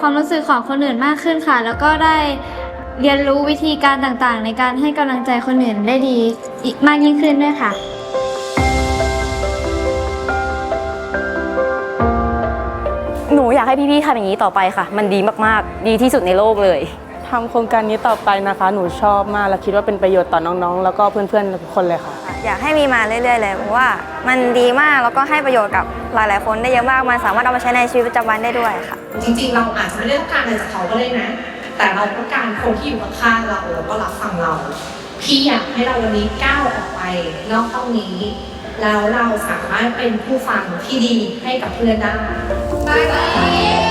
ความรู้สึกของคนอื่นมากขึ้นค่ะ แล้วก็ได้เรียนรู้วิธีการต่างๆ ในการให้กำลังใจคนอื่นได้ดีอีกมากยิ่งขึ้นด้วยค่ะ หนูอยากให้พี่ๆทำอย่างนี้ต่อไปค่ะ มันดีมากๆ ดีที่สุดในโลกเลย ทำโครงการนี้ต่อไปนะคะ หนูชอบมากและคิดว่าเป็นประโยชน์ต่อน้องๆ แล้วก็เพื่อนๆทุกคนเลยค่ะ อยากให้มีมาเรื่อยๆเลยเพราะว่ามันดีมากแล้วก็ให้ประโยชน์กับหลายๆคนได้เยอะมาก มันสามารถเอามาใช้ในชีวิตประจำวันได้ด้วยค่ะ จริงๆ เราอาจจะไม่ได้ต้องการอะไรจากเขาก็ได้นะ แต่เราต้องการคนที่อยู่ข้างๆเราแล้วก็รับฟังเรา พี่อยากให้เราวันนี้ก้าวออกไปนอกห้องนี้ แล้วเราสามารถเป็นผู้ฟังที่ดีให้กับเพื่อนได้ Bye.